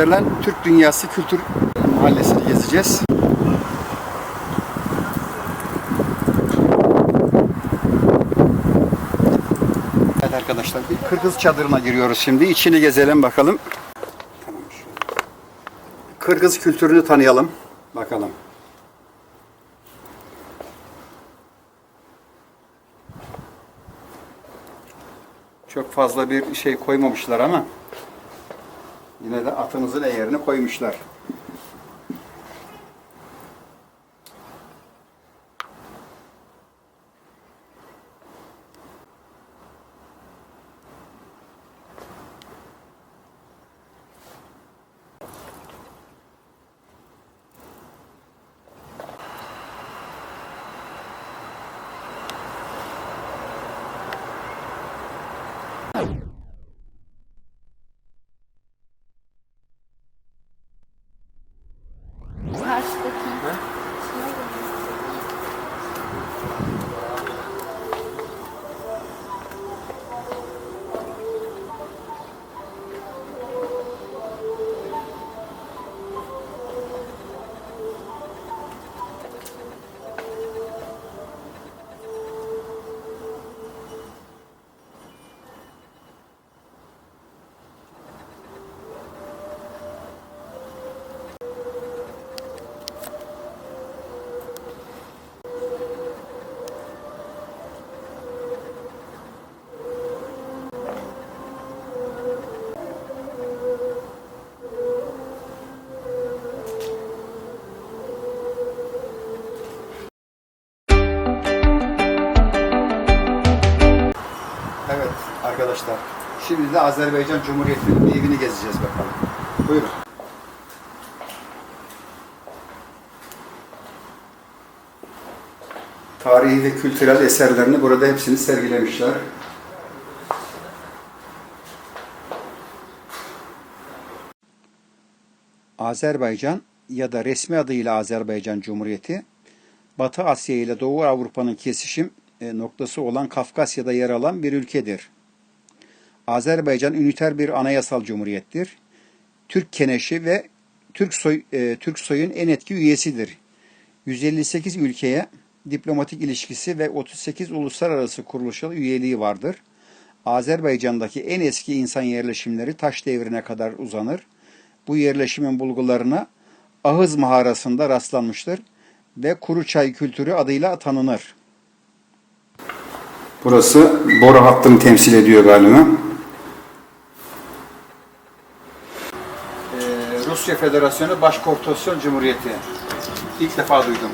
sizlerle Türk Dünyası Kültür Mahallesi'ni gezeceğiz. Evet arkadaşlar bir Kırgız çadırına giriyoruz şimdi. İçini gezelim bakalım. Kırgız kültürünü tanıyalım. Bakalım. Çok fazla bir şey koymamışlar ama yine de atımızın eğerini koymuşlar. Şimdi de Azerbaycan Cumhuriyeti'nin evini gezeceğiz bakalım. Buyurun. Tarihi ve kültürel eserlerini burada hepsini sergilemişler. Azerbaycan ya da resmi adıyla Azerbaycan Cumhuriyeti, Batı Asya ile Doğu Avrupa'nın kesişim e, noktası olan Kafkasya'da yer alan bir ülkedir. Azerbaycan üniter bir anayasal cumhuriyettir. Türk Keneşi ve Türk soy e, Türk soyun en etki üyesidir. 158 ülkeye diplomatik ilişkisi ve 38 uluslararası kuruluşa üyeliği vardır. Azerbaycan'daki en eski insan yerleşimleri taş devrine kadar uzanır. Bu yerleşimin bulgularına Ahız mağarasında rastlanmıştır ve kuru çay kültürü adıyla tanınır. Burası boru hattını temsil ediyor galiba. Rusya Federasyonu Başkortasyon Cumhuriyeti. İlk defa duydum.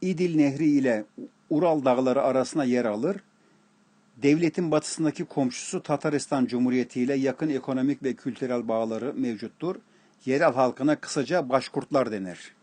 İdil Nehri ile Ural Dağları arasına yer alır. Devletin batısındaki komşusu Tataristan Cumhuriyeti ile yakın ekonomik ve kültürel bağları mevcuttur. Yerel halkına kısaca Başkurtlar denir.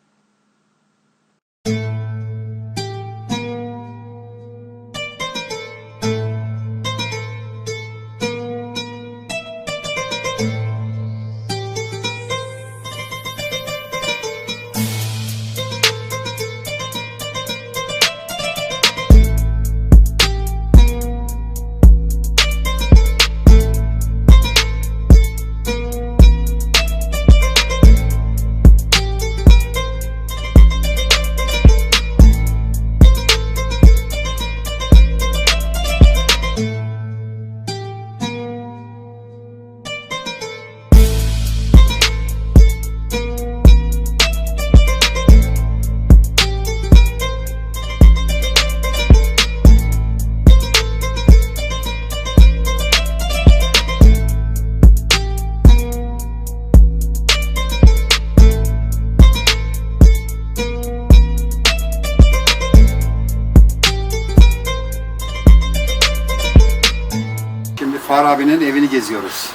Farabi'nin evini geziyoruz.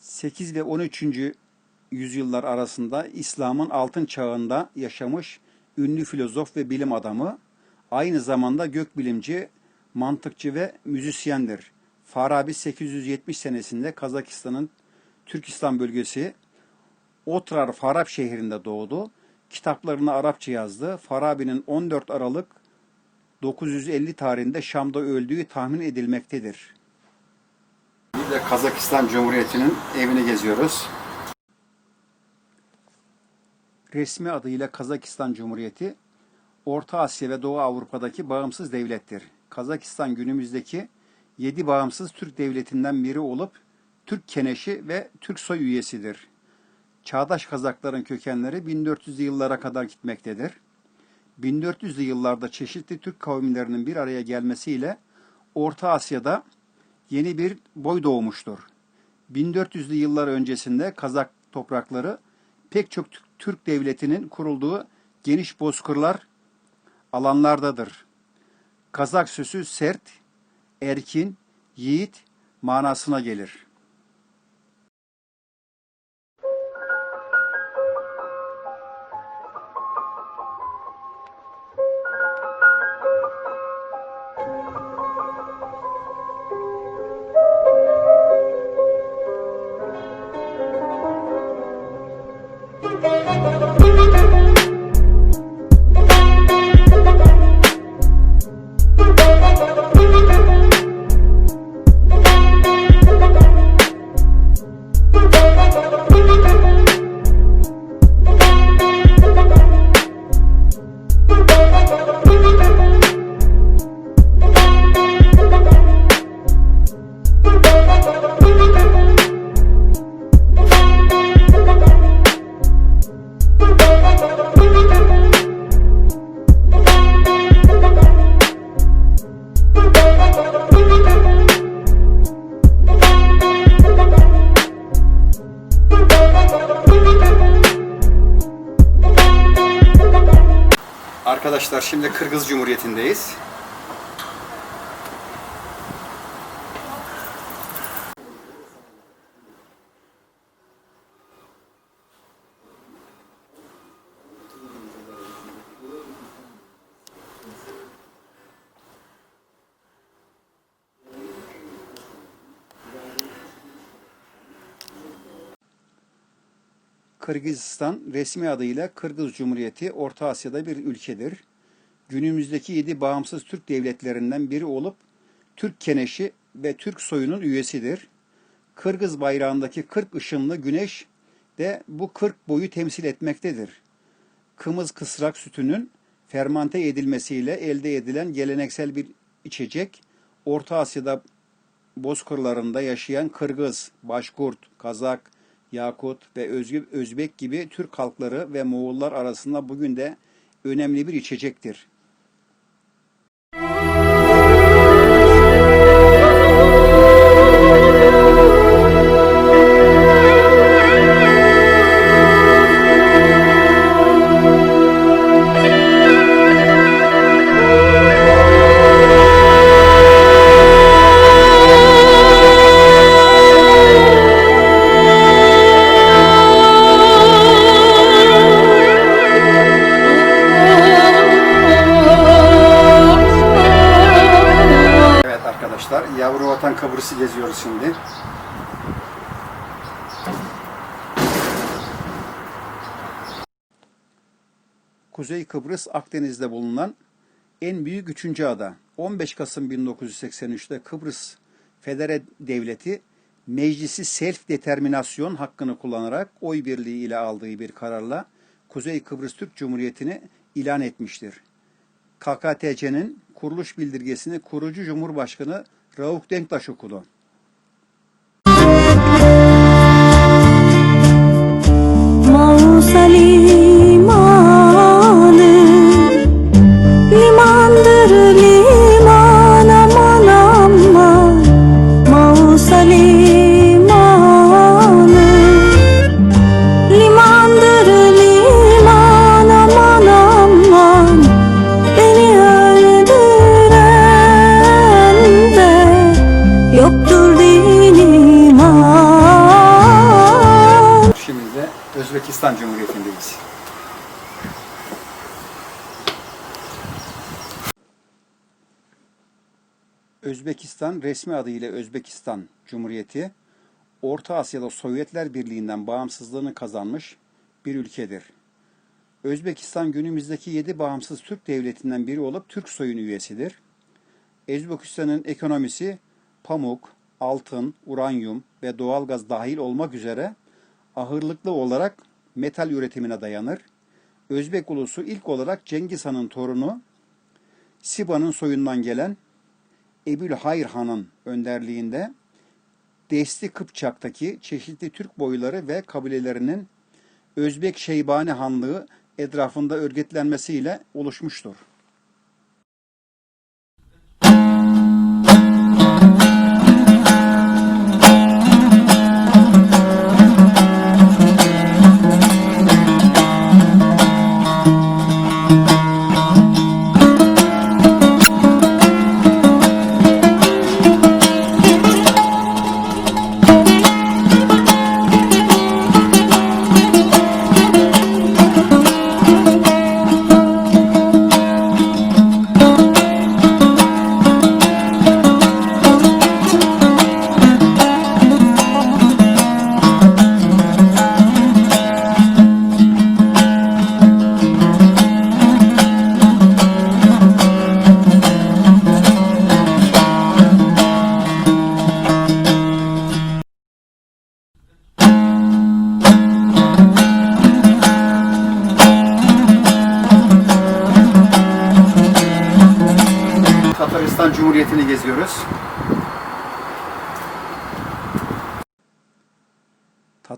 ...8 ve 13. yüzyıllar arasında İslam'ın altın çağında yaşamış ünlü filozof ve bilim adamı, aynı zamanda gökbilimci, mantıkçı ve müzisyendir. Farabi 870 senesinde Kazakistan'ın Türkistan bölgesi Otrar Farab şehrinde doğdu. Kitaplarını Arapça yazdı. Farabi'nin 14 Aralık 950 tarihinde Şam'da öldüğü tahmin edilmektedir. Bir de Kazakistan Cumhuriyeti'nin evini geziyoruz. Resmi adıyla Kazakistan Cumhuriyeti, Orta Asya ve Doğu Avrupa'daki bağımsız devlettir. Kazakistan günümüzdeki 7 bağımsız Türk devletinden biri olup Türk Keneşi ve Türk soy üyesidir. Çağdaş Kazakların kökenleri 1400'lü yıllara kadar gitmektedir. 1400'lü yıllarda çeşitli Türk kavimlerinin bir araya gelmesiyle Orta Asya'da yeni bir boy doğmuştur. 1400'lü yıllar öncesinde Kazak toprakları pek çok Türk devletinin kurulduğu geniş bozkırlar alanlardadır. Kazak sözü sert, erkin, yiğit manasına gelir. Arkadaşlar şimdi Kırgız Cumhuriyeti'ndeyiz. Kırgızistan resmi adıyla Kırgız Cumhuriyeti Orta Asya'da bir ülkedir. Günümüzdeki yedi bağımsız Türk devletlerinden biri olup Türk Keneşi ve Türk soyunun üyesidir. Kırgız bayrağındaki 40 ışınlı güneş de bu 40 boyu temsil etmektedir. Kımız kısrak sütünün fermante edilmesiyle elde edilen geleneksel bir içecek, Orta Asya'da bozkırlarında yaşayan Kırgız, Başkurt, Kazak, Yakut ve Özgü- Özbek gibi Türk halkları ve Moğollar arasında bugün de önemli bir içecektir. Kıbrıs'ı geziyoruz şimdi. Kuzey Kıbrıs, Akdeniz'de bulunan en büyük üçüncü ada. 15 Kasım 1983'te Kıbrıs Federe Devleti meclisi self determinasyon hakkını kullanarak oy birliği ile aldığı bir kararla Kuzey Kıbrıs Türk Cumhuriyeti'ni ilan etmiştir. KKTC'nin kuruluş bildirgesini kurucu Cumhurbaşkanı Rauf Denktaş okudu. Mausa Özbekistan resmi adıyla Özbekistan Cumhuriyeti, Orta Asya'da Sovyetler Birliği'nden bağımsızlığını kazanmış bir ülkedir. Özbekistan günümüzdeki 7 bağımsız Türk devletinden biri olup Türk soyun üyesidir. Özbekistan'ın ekonomisi pamuk, altın, uranyum ve doğalgaz dahil olmak üzere ahırlıklı olarak metal üretimine dayanır. Özbek ulusu ilk olarak Cengiz Han'ın torunu Siba'nın soyundan gelen Ebül Hayr Han'ın önderliğinde Desti Kıpçak'taki çeşitli Türk boyları ve kabilelerinin Özbek Şeybani Hanlığı etrafında örgütlenmesiyle oluşmuştur.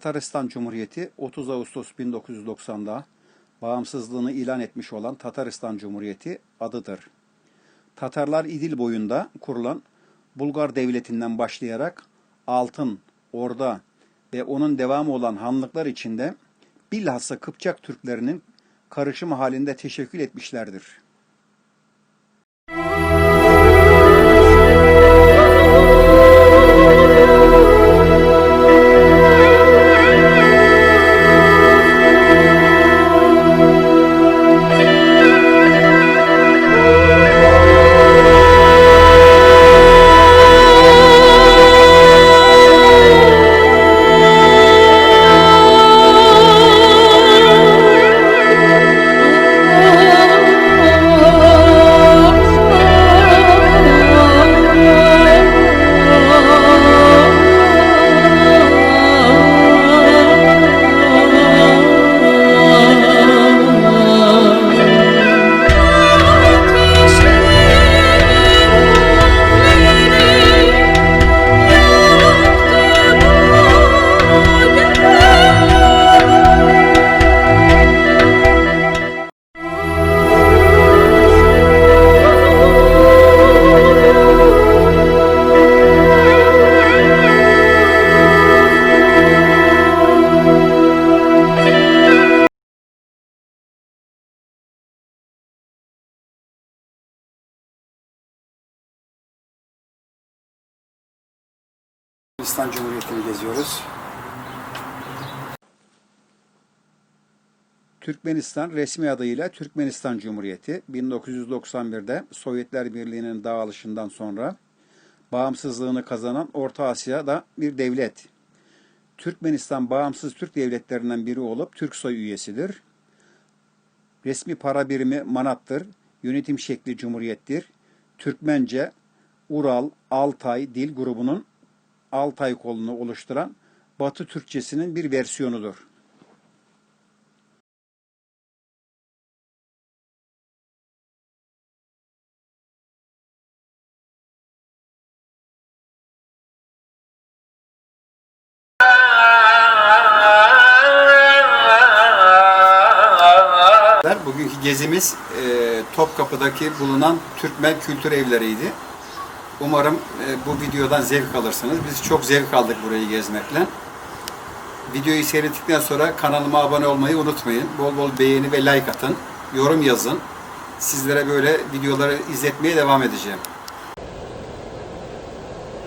Tataristan Cumhuriyeti 30 Ağustos 1990'da bağımsızlığını ilan etmiş olan Tataristan Cumhuriyeti adıdır. Tatarlar İdil boyunda kurulan Bulgar devletinden başlayarak Altın, Orda ve onun devamı olan hanlıklar içinde bilhassa Kıpçak Türklerinin karışımı halinde teşekkül etmişlerdir. Türkmenistan Cumhuriyeti'ni geziyoruz. Türkmenistan resmi adıyla Türkmenistan Cumhuriyeti 1991'de Sovyetler Birliği'nin dağılışından sonra bağımsızlığını kazanan Orta Asya'da bir devlet. Türkmenistan bağımsız Türk devletlerinden biri olup Türksoy üyesidir. Resmi para birimi manattır. Yönetim şekli cumhuriyettir. Türkmence Ural, Altay dil grubunun Altay kolunu oluşturan Batı Türkçesinin bir versiyonudur. Bugünkü gezimiz e, Topkapı'daki bulunan Türkmen Kültür Evleri'ydi. Umarım e, bu videodan zevk alırsınız. Biz çok zevk aldık burayı gezmekle. Videoyu seyrettikten sonra kanalıma abone olmayı unutmayın. Bol bol beğeni ve like atın. Yorum yazın. Sizlere böyle videoları izletmeye devam edeceğim.